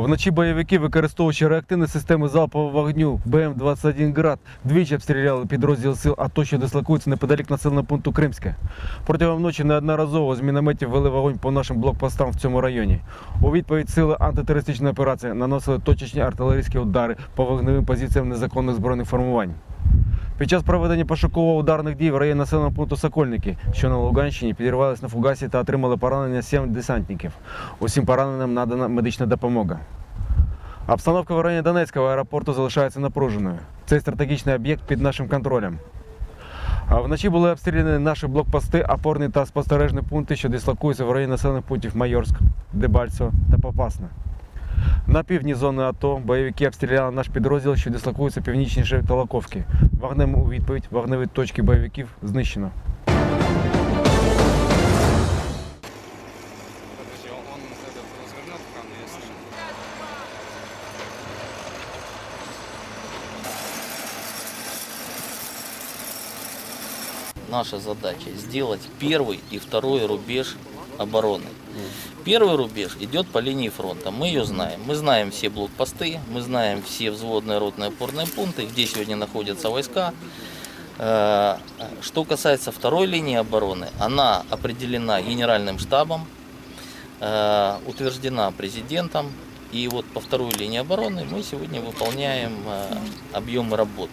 Вночі бойовики, використовуючи реактивні системи залпового вогню БМ-21 «Град», двічі обстріляли підрозділ сил АТО, що дислокуються неподалік населеного пункту Кримське. Протягом ночі неодноразово з мінометів вели вогонь по нашим блокпостам в цьому районі. У відповідь сили антитерористичної операції наносили точечні артилерійські удари по вогневим позиціям незаконних збройних формувань. Під час проведення пошуково-ударних дій в районі населеного пункту Сокольники, що на Луганщині, підірвались на фугасі та отримали поранення 7 десантників. Усім пораненим надана медична допомога. Обстановка в районі Донецького аеропорту залишається напруженою. Цей стратегічний об'єкт під нашим контролем. А вночі були обстріляні наші блокпости, опорні та спостережні пункти, що дислокуються в районі населених пунктів Майорськ, Дебальцево та Попасне. На півдні зони АТО бойовики обстріляли наш підрозділ, що дислокується північніше Толоковки. Вогнем у відповідь вогневі точки бойовиків знищено. Подожди, он, он этот развернет камни, если Наша задача сделать первый и второй рубеж обороны. Первый рубеж идет по линии фронта. Мы ее знаем. Мы знаем все блокпосты, мы знаем все взводные ротные опорные пункты, где сегодня находятся войска. Э, Что касается второй линии обороны, она определена генеральным штабом, э, утверждена президентом. И вот по второй линии обороны мы сегодня выполняем э, объемы работы.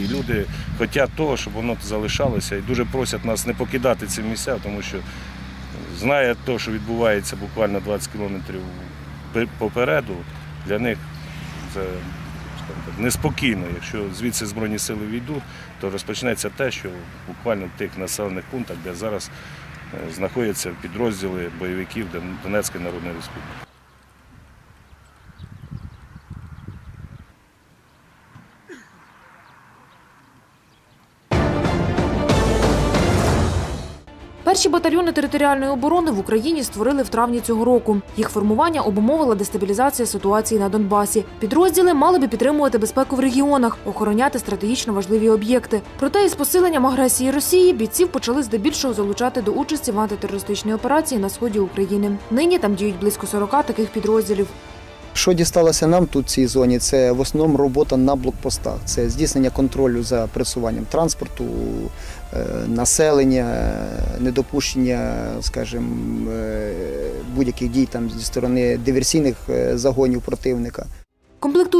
І люди хочуть того, щоб воно залишалося, і дуже просять нас не покидати ці місця, тому що знає те, що відбувається буквально 20 кілометрів попереду, для них це так, неспокійно. Якщо звідси Збройні сили війдуть, то розпочнеться те, що буквально в тих населених пунктах, де зараз е, знаходяться підрозділи бойовиків Донецької Народної Республіки. Перші батальйони територіальної оборони в Україні створили в травні цього року. Їх формування обумовила дестабілізація ситуації на Донбасі. Підрозділи мали би підтримувати безпеку в регіонах, охороняти стратегічно важливі об'єкти. Проте із посиленням агресії Росії бійців почали здебільшого залучати до участі в антитерористичній операції на сході України. Нині там діють близько 40 таких підрозділів. Що дісталося нам тут в цій зоні, це в основному робота на блокпостах. Це здійснення контролю за пресуванням транспорту, е, населення, е, недопущення, скажімо, е, будь-яких дій там зі сторони диверсійних загонів противника.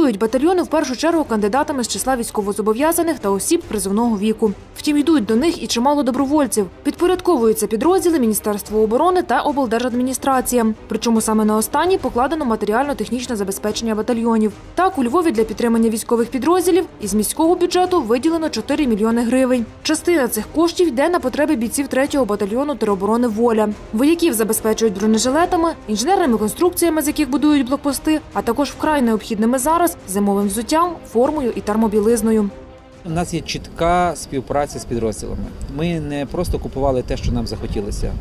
Комплектують батальйони в першу чергу кандидатами з числа військовозобов'язаних та осіб призовного віку. Втім, йдуть до них і чимало добровольців. Підпорядковуються підрозділи Міністерства оборони та облдержадміністраціям. Причому саме на останні покладено матеріально-технічне забезпечення батальйонів. Так, у Львові для підтримання військових підрозділів із міського бюджету виділено 4 мільйони гривень. Частина цих коштів йде на потреби бійців 3-го батальйону тероборони Воля. Вояків забезпечують бронежилетами, інженерними конструкціями, з яких будують блокпости, а також вкрай необхідними зараз зимовим взуттям, формою і термобілизною. У нас є чітка співпраця з підрозділами. Ми не просто купували те, що нам захотілося.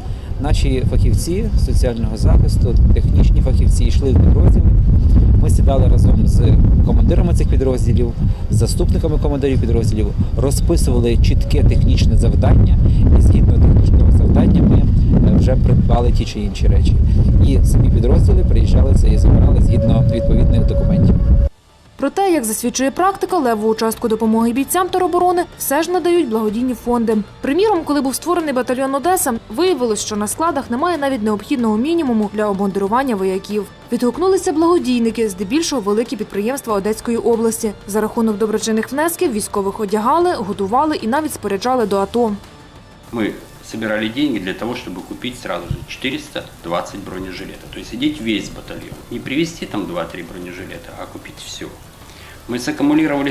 Наші фахівці соціального захисту, технічні фахівці йшли в підрозділи. Ми сідали разом з командирами цих підрозділів, з заступниками командирів підрозділів, розписували чітке технічне завдання, і згідно технічного завдання ми е, вже придбали ті чи інші речі. І самі підрозділи приїжджали це і забирали згідно відповідних документів. Проте, як засвідчує практика, леву частку допомоги бійцям тероборони все ж надають благодійні фонди. Приміром, коли був створений батальйон Одеса, виявилось, що на складах немає навіть необхідного мінімуму для обмундирування вояків. Відгукнулися благодійники, здебільшого великі підприємства Одеської області. За рахунок доброчинних внесків військових одягали, готували і навіть споряджали до АТО. Ми собирали деньги для того, чтобы купить сразу же 420 бронежилетов. То есть весь батальон. Не привезти там 2-3 бронежилета, а купить все. Мы саккумулировали